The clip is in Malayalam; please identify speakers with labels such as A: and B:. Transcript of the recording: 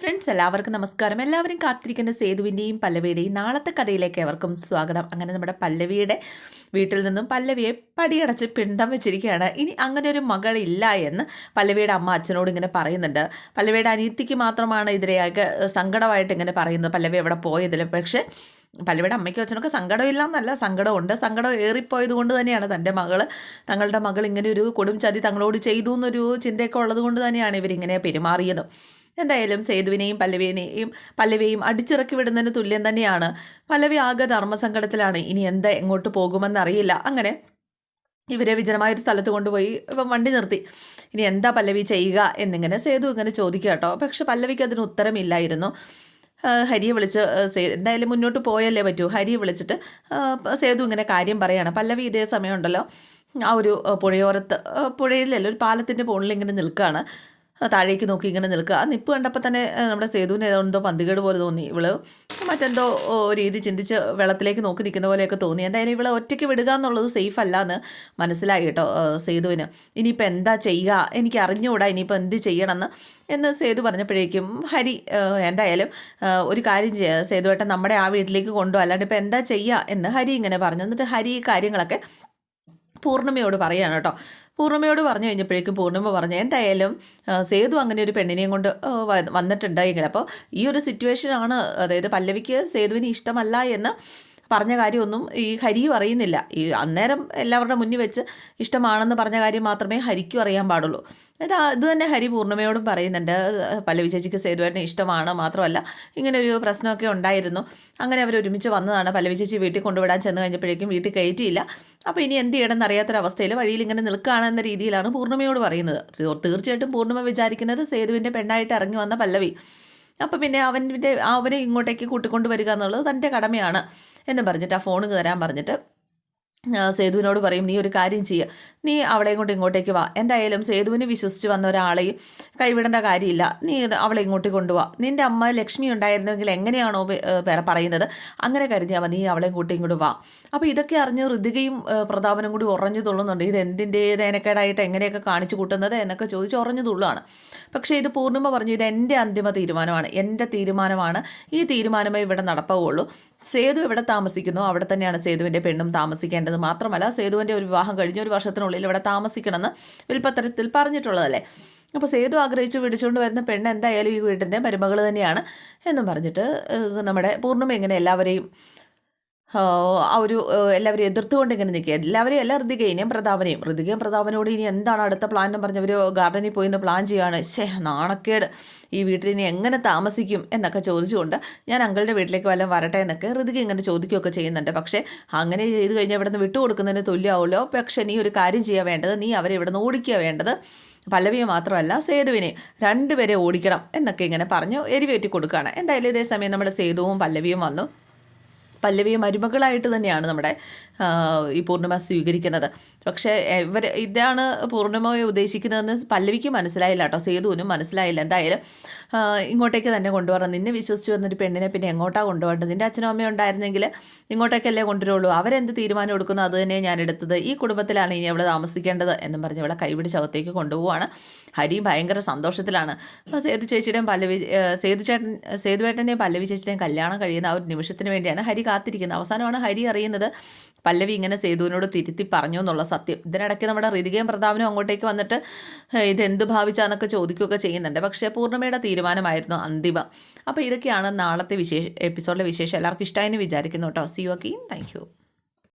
A: ഫ്രണ്ട്സ് എല്ലാവർക്കും നമസ്കാരം. എല്ലാവരും കാത്തിരിക്കുന്ന സേതുവിന്റെയും പല്ലവിയുടെയും നാളത്തെ കഥയിലേക്ക് അവർക്കും സ്വാഗതം. അങ്ങനെ നമ്മുടെ പല്ലവിയുടെ വീട്ടിൽ നിന്നും പല്ലവിയെ പടിയടച്ച് പിണ്ടം വെച്ചിരിക്കുകയാണ്. ഇനി അങ്ങനെ ഒരു മകളില്ല എന്ന് പല്ലവിയുടെ അമ്മ അച്ഛനോട് ഇങ്ങനെ പറയുന്നുണ്ട്. പല്ലവിയുടെ അനിയത്തിക്ക് മാത്രമാണ് ഇതിരെയൊക്കെ സങ്കടമായിട്ട് ഇങ്ങനെ പറയുന്നത്. പല്ലവി എവിടെ പോയതിൽ. പക്ഷേ പല്ലവിയുടെ അമ്മയ്ക്കും അച്ഛനൊക്കെ സങ്കടമില്ല എന്നല്ല സങ്കടമുണ്ട്. സങ്കടം ഏറിപ്പോയത് കൊണ്ട് തന്നെയാണ് തന്റെ മകൾ. തങ്ങളുടെ മകൾ ഇങ്ങനെ ഒരു കൊടും ചതി തങ്ങളോട് ചെയ്തു എന്നൊരു ചിന്തയൊക്കെ ഉള്ളത് കൊണ്ട് തന്നെയാണ് ഇവരിങ്ങനെ പെരുമാറിയത്. എന്തായാലും സേതുവിനെയും പല്ലവിയെയും പല്ലവിയെയും അടിച്ചിറക്കി വിടുന്നതിന് തുല്യം തന്നെയാണ്. പല്ലവി ആകെ ധർമ്മസങ്കടത്തിലാണ്. ഇനി എന്താ? എങ്ങോട്ട് പോകുമെന്നറിയില്ല അങ്ങനെ ഇവരെ വിജനമായൊരു സ്ഥലത്ത് കൊണ്ടുപോയി ഇപ്പം വണ്ടി നിർത്തി. ഇനി എന്താ പല്ലവി ചെയ്യുക എന്നിങ്ങനെ സേതു ഇങ്ങനെ ചോദിക്കുക കേട്ടോ. പക്ഷെ പല്ലവിക്ക് അതിന് ഉത്തരമില്ലായിരുന്നു. ഹരിയെ വിളിച്ച് എന്തായാലും മുന്നോട്ട് പോയല്ലേ പറ്റൂ. ഹരിയെ വിളിച്ചിട്ട് സേതു ഇങ്ങനെ കാര്യം പറയാണ്. പല്ലവി ഇതേ സമയമുണ്ടല്ലോ ആ ഒരു പുഴയോരത്ത് പുഴയിലല്ല ഒരു പാലത്തിന്റെ മുകളിൽ ഇങ്ങനെ നിൽക്കുകയാണ്. താഴേക്ക് നോക്കി ഇങ്ങനെ നിൽക്കുക. ആ നിപ്പ് കണ്ടപ്പോൾ തന്നെ നമ്മുടെ സേതുവിന് ഏതോ പന്തികേട് പോലെ തോന്നി. ഇവൾ മറ്റെന്തോ രീതി ചിന്തിച്ച് വെള്ളത്തിലേക്ക് നോക്കി നിൽക്കുന്ന പോലെയൊക്കെ തോന്നി. എന്തായാലും ഇവളെ ഒറ്റയ്ക്ക് വിടുക എന്നുള്ളത് സേഫ് അല്ല എന്ന് മനസ്സിലായി കേട്ടോ സേതുവിന്. ഇനിയിപ്പോൾ എന്താ ചെയ്യുക? എനിക്ക് അറിഞ്ഞുകൂടാ ഇനിയിപ്പോൾ എന്ത് ചെയ്യണമെന്ന്. എന്ന് സേതു പറഞ്ഞപ്പോഴേക്കും ഹരി എന്തായാലും ഒരു കാര്യം ചെയ്യുക സേതുവേട്ടൻ നമ്മുടെ ആ വീട്ടിലേക്ക് കൊണ്ടു അല്ലാണ്ട് ഇപ്പോൾ എന്താ ചെയ്യുക എന്ന് ഹരി ഇങ്ങനെ പറഞ്ഞു. എന്നിട്ട് ഹരി കാര്യങ്ങളൊക്കെ പൂർണിമയോട് പറയുകയാണ് കേട്ടോ. പൂർണിമയോട് പറഞ്ഞു കഴിഞ്ഞപ്പോഴേക്കും പൂർണിമ പറഞ്ഞു എന്തായാലും സേതു അങ്ങനെ ഒരു പെണ്ണിനെയും കൊണ്ട് വന്നിട്ടുണ്ടെങ്കിൽ അപ്പോൾ ഈ ഒരു സിറ്റുവേഷനാണ് അതായത് പല്ലവിക്ക് സേതുവിന് ഇഷ്ടമല്ല എന്ന് പറഞ്ഞ കാര്യമൊന്നും ഈ ഹരിയും അറിയുന്നില്ല ഈ അന്നേരം എല്ലാവരുടെ മുന്നിൽ വെച്ച് ഇഷ്ടമാണെന്ന് പറഞ്ഞ കാര്യം മാത്രമേ ഹരിക്കും അറിയാൻ പാടുള്ളൂ. ഇത് ഇത് തന്നെ ഹരി പൂർണിമയോടും പറയുന്നുണ്ട്. പല്ലവി ചേച്ചിക്ക് സേതുവേട്ടന് ഇഷ്ടമാണ് മാത്രമല്ല ഇങ്ങനെ ഒരു പ്രശ്നമൊക്കെ ഉണ്ടായിരുന്നു. അങ്ങനെ അവർ ഒരുമിച്ച് വന്നതാണ്. പല്ലവി ചേച്ചി വീട്ടിൽ കൊണ്ടുവിടാൻ ചെന്ന് കഴിഞ്ഞപ്പോഴേക്കും വീട്ടിൽ കയറ്റിയില്ല. അപ്പോൾ ഇനി എന്ത് ചെയ്യണമെന്ന് അറിയാത്തൊരവസ്ഥയിൽ വഴിയിൽ ഇങ്ങനെ നിൽക്കുകയാണെന്ന രീതിയിലാണ് പൂർണിമയോട് പറയുന്നത്. തീർച്ചയായിട്ടും പൂർണിമ വിചാരിക്കുന്നത് സേതുവിന്റെ പെണ്ണായിട്ട് ഇറങ്ങി വന്ന പല്ലവി. അപ്പോൾ പിന്നെ അവന്റെ അവനെ ഇങ്ങോട്ടേക്ക് കൂട്ടിക്കൊണ്ട് വരിക എന്നുള്ളത് തന്റെ കടമയാണ് എന്ന് പറഞ്ഞിട്ട് ആ ഫോൺ തരാൻ പറഞ്ഞിട്ട് സേതുവിനോട് പറയും നീ ഒരു കാര്യം ചെയ്യുക നീ അവളെയും കൊണ്ട് ഇങ്ങോട്ടേക്ക് വാ. എന്തായാലും സേതുവിനെ വിശ്വസിച്ച് വന്ന ഒരാളെയും കൈവിടേണ്ട കാര്യമില്ല. നീ അവളെ ഇങ്ങോട്ട് കൊണ്ടുപോവാ നിന്റെ അമ്മ ലക്ഷ്മി ഉണ്ടായിരുന്നെങ്കിൽ എങ്ങനെയാണോ പറയുന്നത്? അങ്ങനെ കരുതിയാൽ മതി. നീ അവളെയും കൂട്ടി ഇങ്ങോട്ട് വാ. അപ്പോൾ ഇതൊക്കെ അറിഞ്ഞ് ഋതികയും പ്രതാപനും കൂടി ഉറഞ്ഞു തുള്ളുന്നുണ്ട്. ഇത് എന്തിന്റെ ഏനക്കേടായിട്ട് എങ്ങനെയൊക്കെ കാണിച്ചു കൂട്ടുന്നത് എന്നൊക്കെ ചോദിച്ച് ഉറഞ്ഞു തുള്ളുകയാണ് പക്ഷേ ഇത് പൂർണിമ പറഞ്ഞു ഇത് എന്റെ അന്തിമ തീരുമാനമാണ്. എന്റെ തീരുമാനമാണ്. ഈ തീരുമാനമേ ഇവിടെ നടപ്പാവുള്ളൂ. സേതു എവിടെ താമസിക്കുന്നു? അവിടെ തന്നെയാണ് സേതുവിന്റെ പെണ്ണും താമസിക്കേണ്ടത്. മാത്രമല്ല സേതുവിന്റെ ഒരു വിവാഹം കഴിഞ്ഞ ഒരു വർഷത്തിനുള്ളിൽ ഇവിടെ താമസിക്കണമെന്ന് വിൽപ്പത്തരത്തിൽ പറഞ്ഞിട്ടുള്ളതല്ലേ? അപ്പോൾ സേതു ആഗ്രഹിച്ച് വിളിച്ചുകൊണ്ട് വരുന്ന പെണ്ണ് എന്തായാലും ഈ വീടിന്റെ മരുമകൾ തന്നെയാണ് എന്നും പറഞ്ഞിട്ട് നമ്മുടെ പൂർണിമ ഇങ്ങനെ എല്ലാവരെയും ആ ഒരു എല്ലാവരും എതിർത്തുകൊണ്ട് ഇങ്ങനെ നിൽക്കുക. എല്ലാവരെയും അല്ല ഋതികയിനെയും പ്രതാപനെയും. ഋതികയും പ്രതാപനോട് ഇനി എന്താണ് അടുത്ത പ്ലാൻ എന്ന് പറഞ്ഞവർ ഗാർഡനിൽ പോയി ഇന്ന് പ്ലാൻ ചെയ്യുകയാണ്. ശേ നാണക്കേട്. ഈ വീട്ടിൽ ഇനി എങ്ങനെ താമസിക്കും എന്നൊക്കെ ചോദിച്ചുകൊണ്ട് ഞാൻ അങ്കളുടെ വീട്ടിലേക്ക് വല്ലതും വരട്ടെ എന്നൊക്കെ ഋതിക ഇങ്ങനെ ചോദിക്കുകയൊക്കെ ചെയ്യുന്നുണ്ട്. പക്ഷേ അങ്ങനെ ചെയ്ത് കഴിഞ്ഞാൽ ഇവിടെ നിന്ന് വിട്ടുകൊടുക്കുന്നതിന് തുല്യമാവുമല്ലോ പക്ഷേ നീ ഒരു കാര്യം ചെയ്യാൻ വേണ്ടത്. നീ അവരെ ഇവിടെ നിന്ന് ഓടിക്കുക വേണ്ടത്. പല്ലവിയെ മാത്രമല്ല സേതുവിനെ രണ്ടുപേരെ ഓടിക്കണം എന്നൊക്കെ ഇങ്ങനെ പറഞ്ഞു എരിവേറ്റി കൊടുക്കുകയാണ് എന്തായാലും ഇതേ സമയം നമ്മുടെ സേതുവും പല്ലവിയും വന്നു. പല്ലവിയെ മരുമകളായിട്ട് തന്നെയാണ് നമ്മുടെ ഈ പൂർണിമ സ്വീകരിക്കുന്നത്. പക്ഷേ ഇവർ ഇതാണ് പൂർണിമയെ ഉദ്ദേശിക്കുന്നതെന്ന് പല്ലവിക്ക് മനസ്സിലായില്ല കേട്ടോ സേതുവിനും മനസ്സിലായില്ല. എന്തായാലും ഇങ്ങോട്ടേക്ക് തന്നെ കൊണ്ടുവരണം. നിന്നെ വിശ്വസിച്ച് വന്നൊരു പെണ്ണിനെ പിന്നെ എങ്ങോട്ടാണ് കൊണ്ടുപോകേണ്ടത്? നിന്റെ അച്ഛനും അമ്മയും ഉണ്ടായിരുന്നെങ്കിൽ ഇങ്ങോട്ടേക്കല്ലേ കൊണ്ടുവരുള്ളൂ. അവരെന്ത് തീരുമാനം എടുക്കുന്നു? അത് തന്നെ ഞാൻ എടുത്തത്. ഈ കുടുംബത്തിലാണ് ഇനി അവിടെ താമസിക്കേണ്ടത് എന്നും പറഞ്ഞ് ഇവിടെ കൈപിടിച്ച് അകത്തേക്ക് കൊണ്ടുപോവാണ് ഹരിയും ഭയങ്കര സന്തോഷത്തിലാണ്. സേതു ചേച്ചിയുടെയും പല്ലവി സേതു ചേട്ടൻ സേതുവേട്ടന്റെയും പല്ലവി ചേച്ചിയുടെയും കല്യാണം കഴിയുന്ന ആ ഒരു നിമിഷത്തിന് വേണ്ടിയാണ് ഹരി കാത്തിരിക്കുന്നത് അവസാനമാണ് ഹരി അറിയുന്നത് പല്ലവി ഇങ്ങനെ സേതുവിനോട് തിരുത്തി പറഞ്ഞു എന്നുള്ള സത്യം. ഇതിനിടയ്ക്ക് നമ്മുടെ ഋതികയും പ്രതാപനും അങ്ങോട്ടേക്ക് വന്നിട്ട് ഇതെന്ത് ഭാവിച്ചാന്നൊക്കെ ചോദിക്കുകയൊക്കെ ചെയ്യുന്നുണ്ട്. പക്ഷേ പൂർണിമയുടെ തീരുമാനമായിരുന്നു അന്തിമം. അപ്പോൾ ഇതൊക്കെയാണ് നാളത്തെ വിശേഷ എപ്പിസോഡിലെ വിശേഷം. എല്ലാവർക്കും ഇഷ്ടമായെന്ന് വിചാരിക്കുന്നു കേട്ടോ. C U അക്കീൻ thank